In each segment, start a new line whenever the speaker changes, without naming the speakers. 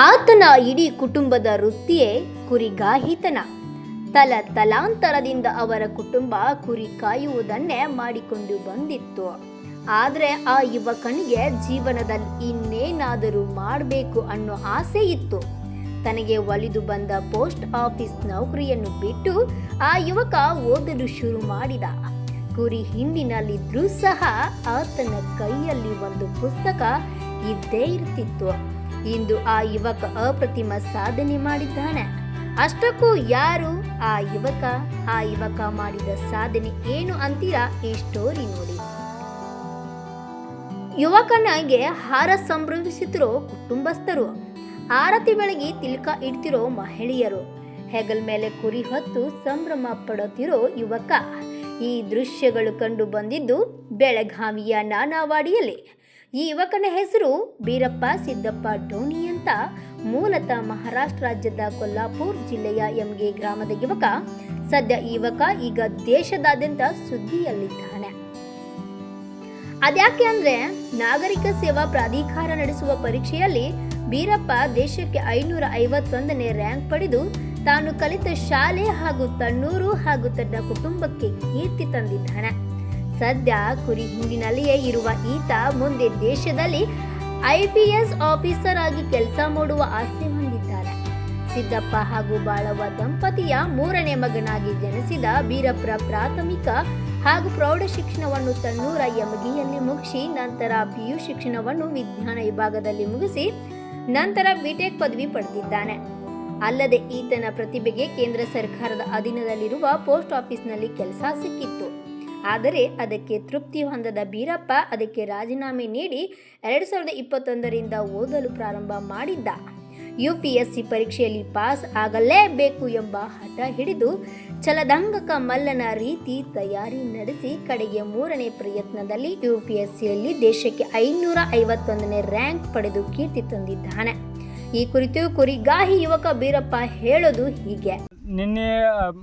ಯುವಕನ ಇಡೀ ಕುಟುಂಬದ ವೃತ್ತಿಯೇ ಕುರಿಗಾಹಿತನ. ತಲ ತಲಾಂತರದಿಂದ ಅವರ ಕುಟುಂಬ ಕುರಿ ಕಾಯುವುದನ್ನೇ ಮಾಡಿಕೊಂಡು ಬಂದಿತ್ತು. ಆದರೆ ಆ ಯುವಕನಿಗೆ ಜೀವನದಲ್ಲಿ ಇನ್ನೇನಾದರೂ ಮಾಡಬೇಕು ಅನ್ನೋ ಆಸೆ ಇತ್ತು. ತನಗೆ ಒಲಿದು ಬಂದ ಪೋಸ್ಟ್ ಆಫೀಸ್ ನೌಕರಿಯನ್ನು ಬಿಟ್ಟು ಆ ಯುವಕ ಓದಲು ಶುರು ಮಾಡಿದ. ಕುರಿ ಹಿಂಡಿನಲ್ಲಿದ್ರೂ ಸಹ ಆತನ ಕೈಯಲ್ಲಿ ಒಂದು ಪುಸ್ತಕ ಇದ್ದೇ ಇರ್ತಿತ್ತು. ಇಂದು ಆ ಯುವಕ ಅಪ್ರತಿಮ ಸಾಧನೆ ಮಾಡಿದ್ದಾನೆ. ಅಷ್ಟಕ್ಕೂ ಯಾರು ಆ ಯುವಕ ಆ ಯುವಕ ಮಾಡಿದ ಸಾಧನೆ ಏನು ಅಂತೀರಾ ಈ ಸ್ಟೋರಿ ನೋಡಿ. ಯುವಕನಿಗೆ ಹಾರ ಸಂಭ್ರಮಿಸುತ್ತಿರೋ ಕುಟುಂಬಸ್ಥರು. ಆರತಿ ಬೆಳಗಿ ತಿಲಕ ಇಡ್ತಿರೋ ಮಹಿಳೆಯರು. ಹೆಗಲ್ ಮೇಲೆ ಕುರಿ ಹೊತ್ತು ಸಂಭ್ರಮ ಪಡುತ್ತಿರೋ ಯುವಕ. ಈ ದೃಶ್ಯಗಳು ಕಂಡು ಬಂದಿದ್ದು ಬೆಳಗಾವಿಯ ನಾನಾವಾಡಿಯಲ್ಲಿ. ಈ ಯುವಕನ ಹೆಸರು ಬೀರಪ್ಪ ಸಿದ್ದಪ್ಪ ಡೋನಿ ಅಂತ ಮೂಲತಃ ಮಹಾರಾಷ್ಟ್ರ ರಾಜ್ಯದ ಕೊಲ್ಲಾಪುರ್ ಜಿಲ್ಲೆಯ ಎಂಗೆ ಗ್ರಾಮದ ಯುವಕ. ಸದ್ಯ ಈ ಯುವಕ ಈಗ ದೇಶದಾದ್ಯಂತ ಸುದ್ದಿಯಲ್ಲಿದ್ದಾನೆ. ಅದ್ಯಾಕೆ ಅಂದ್ರೆ ನಾಗರಿಕ ಸೇವಾ ಪ್ರಾಧಿಕಾರ ನಡೆಸುವ ಪರೀಕ್ಷೆಯಲ್ಲಿ ಬೀರಪ್ಪ ದೇಶಕ್ಕೆ ಐನೂರ ಐವತ್ತೊಂದನೇ ರ್ಯಾಂಕ್ ಪಡೆದು ತಾನು ಕಲಿತ ಶಾಲೆ ಹಾಗೂ ತನ್ನೂರು ಹಾಗೂ ತನ್ನ ಕುಟುಂಬಕ್ಕೆ ಕೀರ್ತಿ ತಂದಿದ್ದಾನೆ. ಸದ್ಯ ಕುರಿ ಹಿಂಡಿನಲ್ಲಿಯೇ ಇರುವ ಈತ ಮುಂದೆ ದೇಶದಲ್ಲಿ ಐಪಿಎಸ್ ಆಫೀಸರ್ ಆಗಿ ಕೆಲಸ ಮಾಡುವ ಆಸೆ ಹೊಂದಿದ್ದಾರೆ ಸಿದ್ದಪ್ಪ ಹಾಗೂ ಬಾಳವ್ವ ದಂಪತಿಯ ಮೂರನೇ ಮಗನಾಗಿ ಜನಿಸಿದ ಬೀರಪ್ಪ ಪ್ರಾಥಮಿಕ ಹಾಗೂ ಪ್ರೌಢ ಶಿಕ್ಷಣವನ್ನು ತನ್ನೂರ ಯಮಗಿಯಲ್ಲಿ ಮುಗಿಸಿ ನಂತರ ಪಿಯು ಶಿಕ್ಷಣವನ್ನು ವಿಜ್ಞಾನ ವಿಭಾಗದಲ್ಲಿ ಮುಗಿಸಿ ನಂತರ ಬಿಟೆಕ್ ಪದವಿ ಪಡೆದಿದ್ದಾನೆ. ಅಲ್ಲದೆ ಈತನ ಪ್ರತಿಭೆಗೆ ಕೇಂದ್ರ ಸರ್ಕಾರದ ಅಧೀನದಲ್ಲಿರುವ ಪೋಸ್ಟ್ ಆಫೀಸ್ನಲ್ಲಿ ಕೆಲಸ ಸಿಕ್ಕಿತ್ತು. ಆದರೆ ಅದಕ್ಕೆ ತೃಪ್ತಿ ಹೊಂದದ ಬೀರಪ್ಪ ಅದಕ್ಕೆ ರಾಜೀನಾಮೆ ನೀಡಿ ಎರಡು ಸಾವಿರದ ಇಪ್ಪತ್ತೊಂದರಿಂದ ಓದಲು ಪ್ರಾರಂಭ ಮಾಡಿದ್ದ. ಯು ಪಿ ಎಸ್ ಸಿ ಪರೀಕ್ಷೆಯಲ್ಲಿ ಪಾಸ್ ಆಗಲೇಬೇಕು ಎಂಬ ಹಠ ಹಿಡಿದು ಚಲದಂಗಕ ಮಲ್ಲನ ರೀತಿ ತಯಾರಿ ನಡೆಸಿ ಕಡೆಗೆ ಮೂರನೇ ಪ್ರಯತ್ನದಲ್ಲಿ ಯು ಪಿ ಎಸ್ ಸಿಯಲ್ಲಿ ದೇಶಕ್ಕೆ ಐನೂರ ಐವತ್ತೊಂದನೇ ರ್ಯಾಂಕ್ ಪಡೆದು ಕೀರ್ತಿ ತಂದಿದ್ದಾನೆ. ಈ ಕುರಿತು ಕುರಿಗಾಹಿ ಯುವಕ ಬೀರಪ್ಪ ಹೇಳೋದು ಹೀಗೆ.
ನಿನ್ನೆ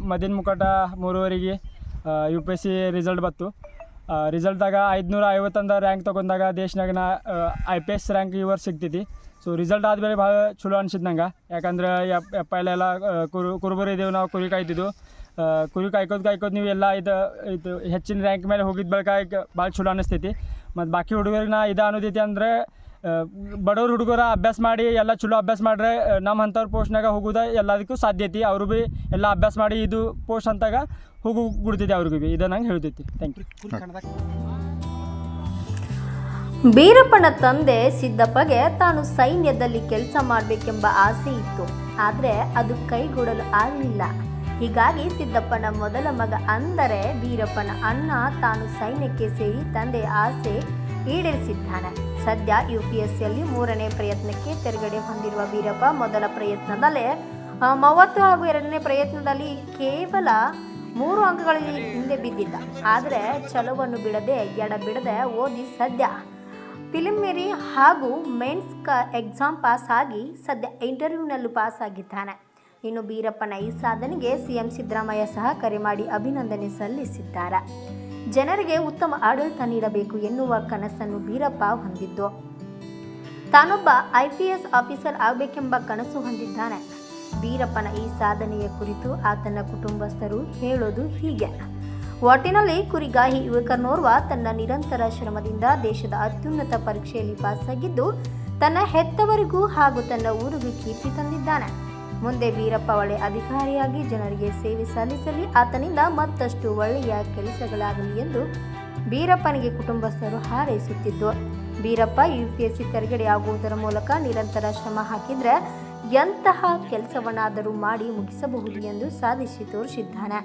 ಮದಿನ್ ಮುಖಟ ಮೂರುವರೆಗೆ U P S C result ಬಂತು. ರಿಸಲ್ಟ್ದಾಗ ಐದುನೂರ ಐವತ್ತೊಂದು ರ್ಯಾಂಕ್ ತೊಗೊಂಡಾಗ ದೇಶನಾಗ ನಾ ಐ ಪಿ ಎಸ್ ರ್ಯಾಂಕ್ ಈ ವರ್ಷ ಸೊ ರಿಸಲ್ಟ್ ಆದಮೇಲೆ ಭಾಳ ಚಲೋ ಅನಿಸಿದ್ ನಂಗೆ. ಯಾಕಂದ್ರೆ ಯಪ್ಪ ಎಲ್ಲ ಕುರು, ಕುರುಬರು ಇದ್ದೇವೆ ನಾವು ಕುರಿ ಕಾಯ್ತಿದ್ದು ಕುರಿ ಕಾಯ್ಕೋದು ಕಾಯ್ಕೋದು ನೀವು ಎಲ್ಲ ಇದು ಇದು ಹೆಚ್ಚಿನ ರ್ಯಾಂಕ್ ಮೇಲೆ ಹೋಗಿದ್ದ ಬಳಿಕ ಭಾಳ ಚಲೋ ಅನ್ನಿಸ್ತೈತಿ ಮತ್ತು ಬಾಕಿ ಹುಡುಗರಿಗೆ ನಾ ಇದು ಅನ್ನೋದೈತಿ ಅಂದರೆ ಬಡವ್ರ ಹುಡುಗರ ಅಭ್ಯಾಸ ಮಾಡಿ, ಎಲ್ಲ ಚಲೋ ಅಭ್ಯಾಸ ಮಾಡ್ರೆ ನಮ್ಮ ಅಂಥವ್ರ ಪೋಸ್ಟ್ನಾಗ ಹೋಗೋದ ಎಲ್ಲದಕ್ಕೂ ಸಾಧ್ಯತೆ ಅವರು ಭೀ ಎಲ್ಲ ಅಭ್ಯಾಸ ಮಾಡಿ ಇದು ಪೋಸ್ಟ್ ಅಂತಾಗ ಹೋಗು ಬಿಡ್ತೈತಿ ಅವ್ರಿಗೂ ಭೀ ಇದು ನಂಗೆ ಹೇಳ್ತೈತಿ. ಥ್ಯಾಂಕ್ ಯು
ಬೀರಪ್ಪನ ತಂದೆ ಸಿದ್ದಪ್ಪಗೆ ತಾನು ಸೈನ್ಯದಲ್ಲಿ ಕೆಲಸ ಮಾಡಬೇಕೆಂಬ ಆಸೆ ಇತ್ತು. ಆದರೆ ಅದು ಕೈಗೂಡಲು ಆಗಲಿಲ್ಲ. ಹೀಗಾಗಿ ಸಿದ್ದಪ್ಪನ ಮೊದಲ ಮಗ ಅಂದರೆ ಬೀರಪ್ಪನ ಅಣ್ಣ ತಾನು ಸೈನ್ಯಕ್ಕೆ ಸೇರಿ ತಂದೆ ಆಸೆ ಈಡೇರಿಸಿದ್ದಾನೆ. ಸದ್ಯ ಯು ಪಿ ಎಸ್ ಸಿಯಲ್ಲಿ ಮೂರನೇ ಪ್ರಯತ್ನಕ್ಕೆ ತೆರಗಡೆ ಹೊಂದಿರುವ ವೀರಪ್ಪ ಮೊದಲ ಪ್ರಯತ್ನದಲ್ಲೇ ಮೂವತ್ತು ಹಾಗೂ ಎರಡನೇ ಪ್ರಯತ್ನದಲ್ಲಿ ಕೇವಲ ಮೂರು ಅಂಕಗಳಲ್ಲಿ ಹಿಂದೆ ಬಿದ್ದಿದ್ದ. ಆದರೆ ಚಲುವನ್ನು ಬಿಡದೆ, ಎಡ ಬಿಡದೆ ಓದಿ ಸದ್ಯ ಫಿಲಿಮಿರಿ ಹಾಗೂ ಮೇನ್ಸ್ ಕ ಎಕ್ಸಾಮ್ ಪಾಸ್ ಆಗಿ ಸದ್ಯ ಇಂಟರ್ವ್ಯೂನಲ್ಲೂ ಪಾಸ್ ಆಗಿದ್ದಾನೆ. ಇನ್ನು ಬೀರಪ್ಪನ ಈ ಸಾಧನೆಗೆ ಸಿಎಂ ಸಿದ್ದರಾಮಯ್ಯ ಸಹ ಕರೆ ಮಾಡಿ ಅಭಿನಂದನೆ ಸಲ್ಲಿಸಿದ್ದಾರೆ. ಜನರಿಗೆ ಉತ್ತಮ ಆಡಳಿತ ನೀಡಬೇಕು ಎನ್ನುವ ಕನಸನ್ನು ಬೀರಪ್ಪ ಹೊಂದಿದ್ದು. ತಾನೊಬ್ಬ ಐ ಪಿ ಎಸ್ ಆಫೀಸರ್ ಆಗಬೇಕೆಂಬ ಕನಸು ಹೊಂದಿದ್ದಾನೆ. ಬೀರಪ್ಪನ ಈ ಸಾಧನೆಯ ಕುರಿತು ಆತನ ಕುಟುಂಬಸ್ಥರು ಹೇಳೋದು ಹೀಗೆ. ಒಟ್ಟಿನಲ್ಲಿ ಕುರಿಗಾಹಿ ಯುವಕನೋರ್ವ ತನ್ನ ನಿರಂತರ ಶ್ರಮದಿಂದ ದೇಶದ ಅತ್ಯುನ್ನತ ಪರೀಕ್ಷೆಯಲ್ಲಿ ಪಾಸಾಗಿದ್ದು, ತನ್ನ ಹೆತ್ತವರಿಗೂ ಹಾಗೂ ತನ್ನ ಊರಿಗೂ ಕೀರ್ತಿ ತಂದಿದ್ದಾನೆ. ಮುಂದೆ ವೀರಪ್ಪ ಒಳ್ಳೆಯ ಅಧಿಕಾರಿಯಾಗಿ ಜನರಿಗೆ ಸೇವೆ ಸಲ್ಲಿಸಲಿ. ಆತನಿಂದ ಮತ್ತಷ್ಟು ಒಳ್ಳೆಯ ಕೆಲಸಗಳಾಗಲಿ ಎಂದು ಬೀರಪ್ಪನಿಗೆ ಕುಟುಂಬಸ್ಥರು ಹಾರೈಸುತ್ತಿದ್ದು Beerappa U P S C ಆಗುವುದರ ಮೂಲಕ ನಿರಂತರ ಶ್ರಮ ಹಾಕಿದ್ರೆ ಎಂತಹ ಕೆಲಸವನ್ನಾದರೂ ಮಾಡಿ ಮುಗಿಸಬಹುದು ಎಂದು ಸಾಧಿಸಿ ತೋರಿಸಿದ್ದಾನೆ.